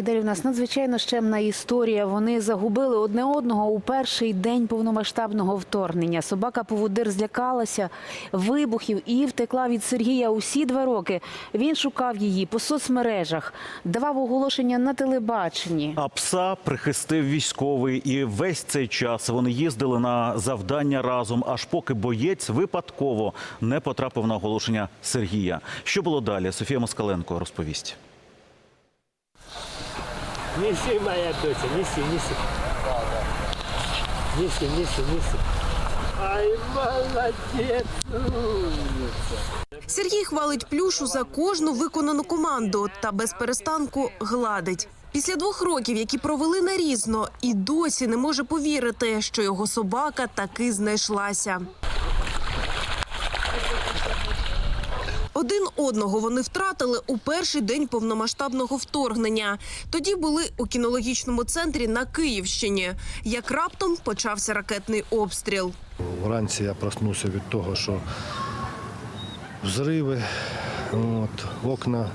І далі в нас надзвичайно щемна історія. Вони загубили одне одного у перший день повномасштабного вторгнення. Собака поводир злякалася вибухів і втекла від Сергія усі два роки. Він шукав її по соцмережах, давав оголошення на телебаченні. А пса прихистив військовий, і весь цей час вони їздили на завдання разом, аж поки боєць випадково не потрапив на оголошення Сергія. Що було далі? Софія Москаленко розповість. Неси, моя доча, неси, неси. Неси, неси, неси. Ай, молодец, умница. Сергій хвалить плюшу за кожну виконану команду та без перестанку гладить. Після двох років, які провели на різно, і досі не може повірити, що його собака таки знайшлася. Один одного вони втратили у перший день повномасштабного вторгнення. Тоді були у кінологічному центрі на Київщині. Як раптом почався ракетний обстріл. Вранці я проснувся від того, що взриви, от, окна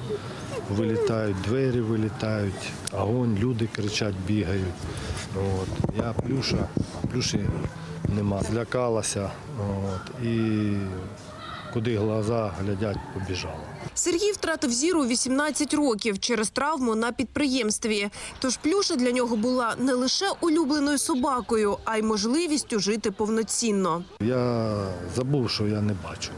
вилітають, двері вилітають, огонь, люди кричать, бігають. От. Я плюша, плюші нема. Злякалася от, і куди глаза глядять, побіжала. Сергій втратив зір у 18 років через травму на підприємстві. Тож плюша для нього була не лише улюбленою собакою, а й можливістю жити повноцінно. Я забув, що я не бачу.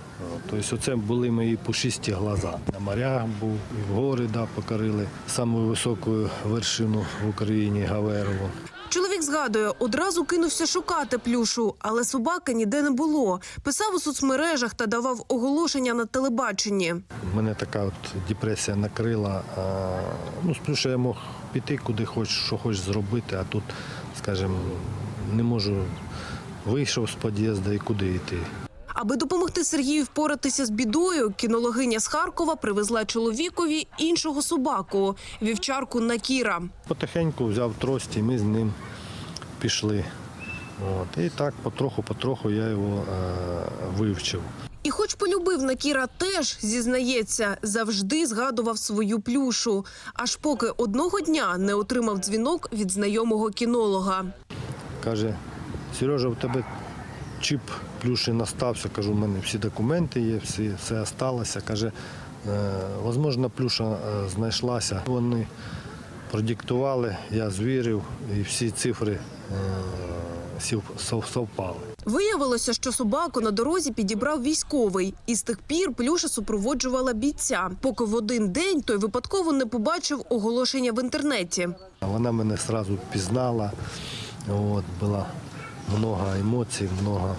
Тобто оце були мої пушисті глаза. На морях був, і в гори да, покорили саму високу вершину в Україні Гаверову. Згадує, одразу кинувся шукати плюшу, але собаки ніде не було. Писав у соцмережах та давав оголошення на телебаченні. Мене така от депресія накрила. Ну, сплюше я мог піти куди хоч, що хоч зробити, а тут, скажімо, не можу. Вийшов з під'їзду і куди йти. Аби допомогти Сергію впоратися з бідою, кінологиня з Харкова привезла чоловікові іншого собаку вівчарку Накіра. Потихеньку взяв трость і ми з ним пішли. От. І так потроху-потроху я його е, вивчив. І, хоч полюбив Накіра, теж зізнається, завжди згадував свою плюшу. Аж поки одного дня не отримав дзвінок від знайомого кінолога. Каже, Сережа, у тебе чіп плюші настався. Кажу, у мене всі документи є, всі, все осталося. Каже, е, можливо, плюша е, знайшлася. Вони продиктували, я звірив, і всі цифри е, совпали. Виявилося, що собаку на дорозі підібрав військовий, і з тих пір плюша супроводжувала бійця, поки в один день той випадково не побачив оголошення в інтернеті. Вона мене одразу пізнала. От, було много емоцій, много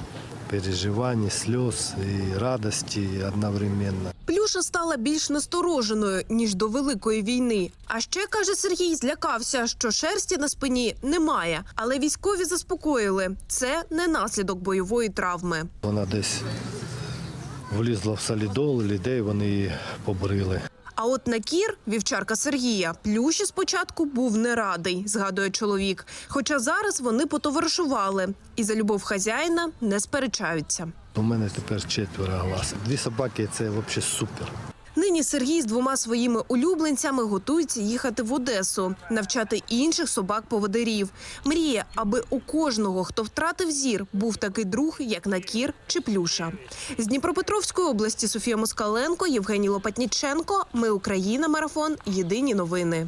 переживань, сльоз і радості одновременно. Плюша стала більш настороженою ніж до великої війни. А ще каже Сергій, злякався, що шерсті на спині немає, але військові заспокоїли це не наслідок бойової травми. Вона десь влізла в солідол, людей вони її побрили. А от на кір вівчарка Сергія, плюші спочатку був не радий, згадує чоловік. Хоча зараз вони потоваришували і за любов хазяїна не сперечаються. У мене тепер четверо глаз. Дві собаки це взагалі супер. Нині Сергій з двома своїми улюбленцями готується їхати в Одесу, навчати інших собак-поводирів. Мріє, аби у кожного, хто втратив зір, був такий друг, як Накір чи Плюша. З Дніпропетровської області Софія Москаленко, Євгеній Лопатніченко. Ми Україна. Марафон. Єдині новини.